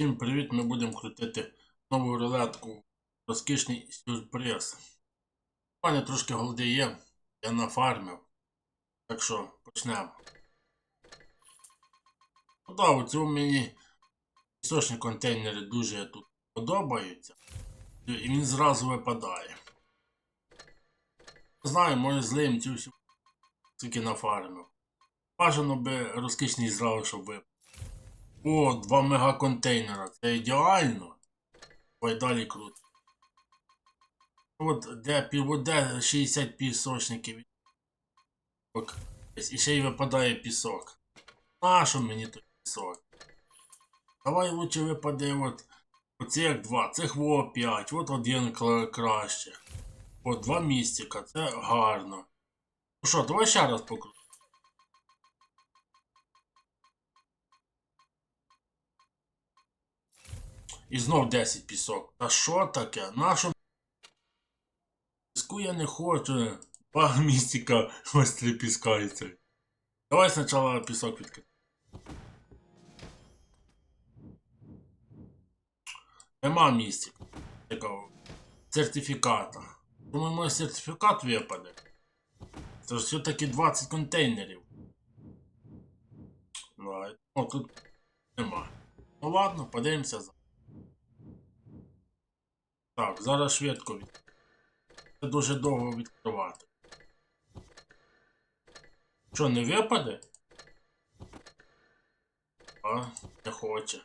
Всім привіт! Ми будемо крутити нову рулетку. Розкішний сюрприз. У мене трошки голди я нафармив. Так що почнемо. Ну да, оці мені пісочні контейнери дуже тут подобаються. І він зразу випадає. Не знаю, може злим цю всю тільки нафармив. Бажано би розкішний зразу, щоб випав. О, два мегаконтейнера. Це ідеально. Ой, далі круто. От де пів, де 60 пісочників. І ще й випадає пісок. Нащо мені той пісок? Давай лучше випаде от оцих два, цих во 5, от один краще. От два містика, це гарно. Ну що, давай ще раз покрутимо. І знов 10 пісок. Та що таке? Нащо? Піску я не хочу. Два містика ось три піскаються. Давай спочатку пісок відкрити. Нема містика. Сертифіката. Думаю, мой сертифікат випаде. Це ж все-таки 20 контейнерів. Давай. О, тут нема. Ну ладно, подивимося за. Так, зараз швидко від. Це дуже довго відкривати. Що, не випаде? А, не хоче.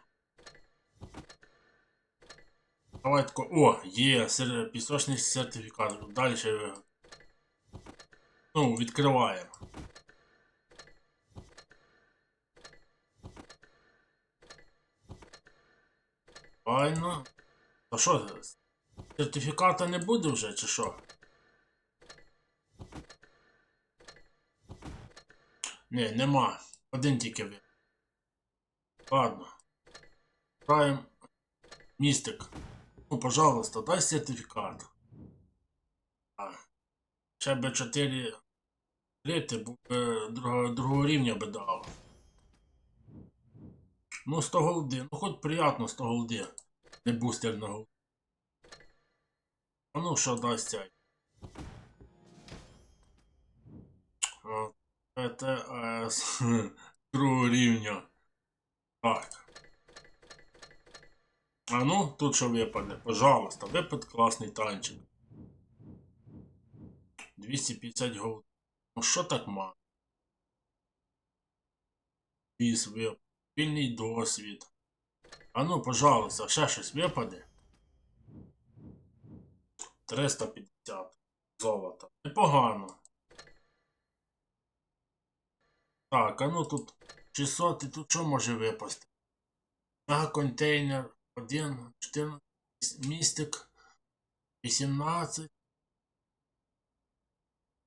Давай тако. О, є, сер... пісочний сертифікат. Далі. ви- Ну, відкриваємо. Файно. А що, сертифіката не буде вже, чи що? Ні, нема. Один тільки ви. Ладно. Граємо містик. Ну, пожалуйста, дай сертифікат. А. Ще б 4 літи, бо другого, другого рівня би дав. Ну, 100 голди. Ну, хоч приятно 100 голди. Не бустерного. А ну що дасть? О, ПТС другого рівня. Так. А ну, тут що випаде? Пожалуйста, випад класний танчик. 250 голд. Ну що так мало? Віз вип. Вільний досвід. А ну, пожалуйста, ще щось випаде. 350 золота. Непогано. Так, а ну тут 600 і тут що може випасти? Мегаконтейнер 1, 14, містик 18.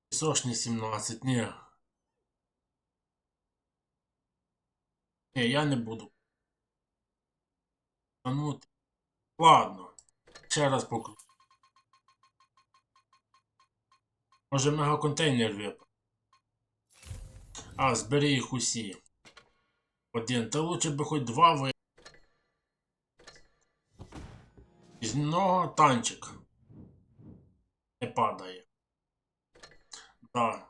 Пісочний 17, ні. Ні, я не буду. А ну, ладно. Ще раз покру. Може мегаконтейнер вип. А, збери їх усі. Один. Та лучше би хоч два ви. Із нього танчик. Не падає. Да.